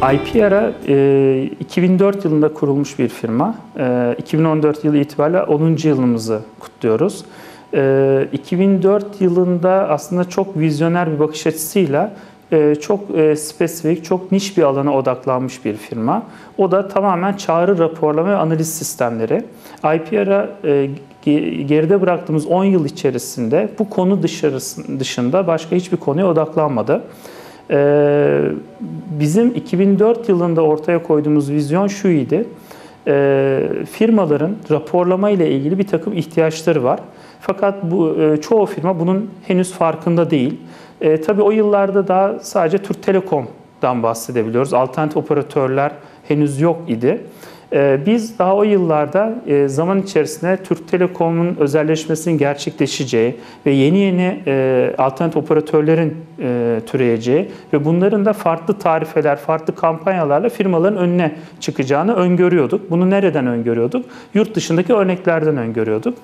IPR'a e, 2004 yılında kurulmuş bir firma. E, 2014 yılı itibariyle 10. yılımızı kutluyoruz. E, 2004 yılında aslında çok vizyoner bir bakış açısıyla e, çok e, spesifik, çok niş bir alana odaklanmış bir firma. O da tamamen çağrı raporlama ve analiz sistemleri. IPR'a e, geride bıraktığımız 10 yıl içerisinde bu konu dışında başka hiçbir konuya odaklanmadı. Ee, bizim 2004 yılında ortaya koyduğumuz vizyon şuydu. Ee, firmaların raporlama ile ilgili bir takım ihtiyaçları var. Fakat bu e, çoğu firma bunun henüz farkında değil. E, tabii o yıllarda daha sadece Türk Telekom'dan bahsedebiliyoruz. Alternatif operatörler henüz yok idi. Ee, biz daha o yıllarda e, zaman içerisinde Türk Telekom'un özelleşmesinin gerçekleşeceği ve yeni yeni e, alternatif operatörlerin e, türeyeceği ve bunların da farklı tarifeler, farklı kampanyalarla firmaların önüne çıkacağını öngörüyorduk. Bunu nereden öngörüyorduk? Yurt dışındaki örneklerden öngörüyorduk.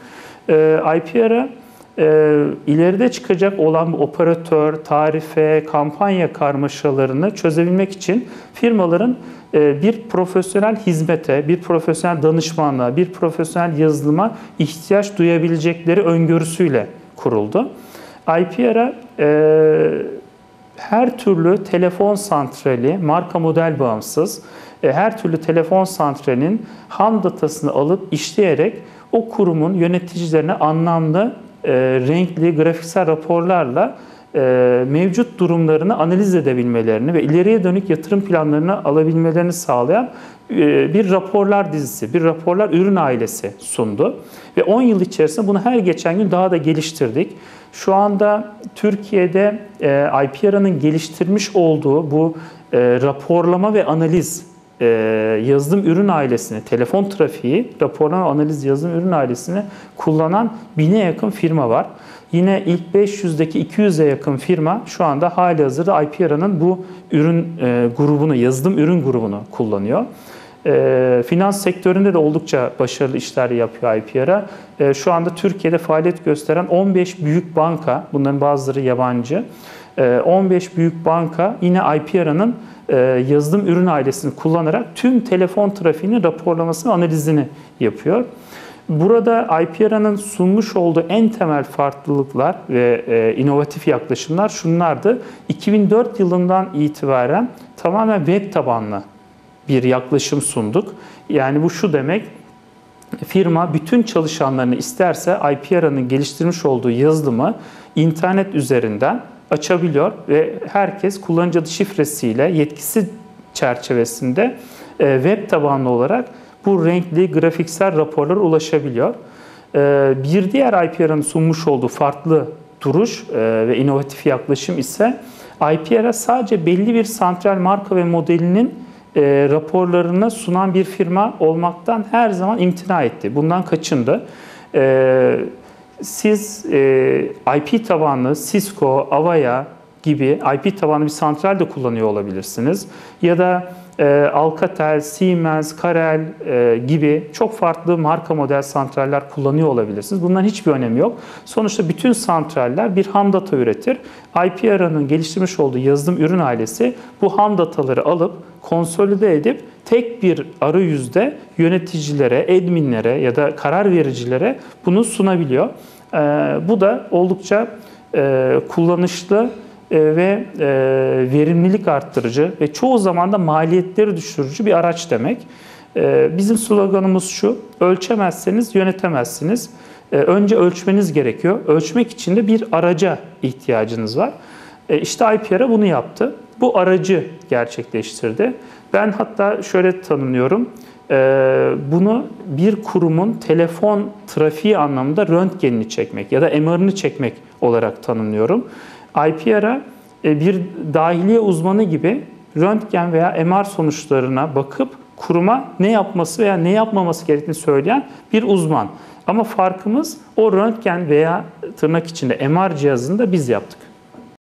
IPR'a ileride çıkacak olan operatör, tarife, kampanya karmaşalarını çözebilmek için firmaların e, bir profesyonel hizmete, bir profesyonel danışmanlığa, bir profesyonel yazılıma ihtiyaç duyabilecekleri öngörüsüyle kuruldu. IPR'a e, her türlü telefon santrali, marka model bağımsız, e, her türlü telefon santralinin ham datasını alıp işleyerek o kurumun yöneticilerine anlamlı, renkli, grafiksel raporlarla e, mevcut durumlarını analiz edebilmelerini ve ileriye dönük yatırım planlarını alabilmelerini sağlayan e, bir raporlar dizisi, bir raporlar ürün ailesi sundu. Ve 10 yıl içerisinde bunu her geçen gün daha da geliştirdik. Şu anda Türkiye'de e, IPR'ın geliştirmiş olduğu bu raporlama ve analiz yazılım ürün ailesini, telefon trafiği, raporlama analiz yazılım ürün ailesini kullanan bine yakın firma var. Yine ilk 500'deki 200'e yakın firma şu anda hali hazırda IPR'ın bu ürün e, grubunu, yazılım ürün grubunu kullanıyor. E, finans sektöründe de oldukça başarılı işler yapıyor IPR'a. E, şu anda Türkiye'de faaliyet gösteren 15 büyük banka, bunların bazıları yabancı, 15 büyük banka yine IPR'ın yazılım ürün ailesini kullanarak tüm telefon trafiğinin raporlamasını, analizini yapıyor. Burada IPRA'nın sunmuş olduğu en temel farklılıklar ve e, inovatif yaklaşımlar şunlardı. 2004 yılından itibaren tamamen web tabanlı bir yaklaşım sunduk. Yani bu şu demek, firma bütün çalışanlarını isterse IPRA'nın geliştirmiş olduğu yazılımı internet üzerinden açabiliyor ve herkes kullanıcı adı şifresiyle yetkisi çerçevesinde e, web tabanlı olarak bu renkli grafiksel raporlara ulaşabiliyor. Ee, bir diğer IPR'ın sunmuş olduğu farklı duruş e, ve inovatif yaklaşım ise IPR'a sadece belli bir santral marka ve modelinin e, raporlarını sunan bir firma olmaktan her zaman imtina etti. Bundan kaçındı. Ee, siz e, IP tabanlı Cisco, Avaya gibi IP tabanlı bir santral de kullanıyor olabilirsiniz. Ya da e, Alcatel, Siemens, Karel e, gibi çok farklı marka model santraller kullanıyor olabilirsiniz. Bunların hiçbir önemi yok. Sonuçta bütün santraller bir ham data üretir. IPRA'nın geliştirmiş olduğu yazılım ürün ailesi bu ham dataları alıp konsolide edip tek bir arayüzde yöneticilere, adminlere ya da karar vericilere bunu sunabiliyor. E, bu da oldukça e, kullanışlı e, ve e, verimlilik arttırıcı ve çoğu zaman da maliyetleri düşürücü bir araç demek. E, bizim sloganımız şu, ölçemezseniz yönetemezsiniz. Önce ölçmeniz gerekiyor. Ölçmek için de bir araca ihtiyacınız var. İşte IPR'a bunu yaptı. Bu aracı gerçekleştirdi. Ben hatta şöyle tanımlıyorum. Bunu bir kurumun telefon trafiği anlamında röntgenini çekmek ya da MR'ını çekmek olarak tanımlıyorum. IPR'a e, bir dahiliye uzmanı gibi röntgen veya MR sonuçlarına bakıp kuruma ne yapması veya ne yapmaması gerektiğini söyleyen bir uzman. Ama farkımız o röntgen veya tırnak içinde MR cihazını da biz yaptık.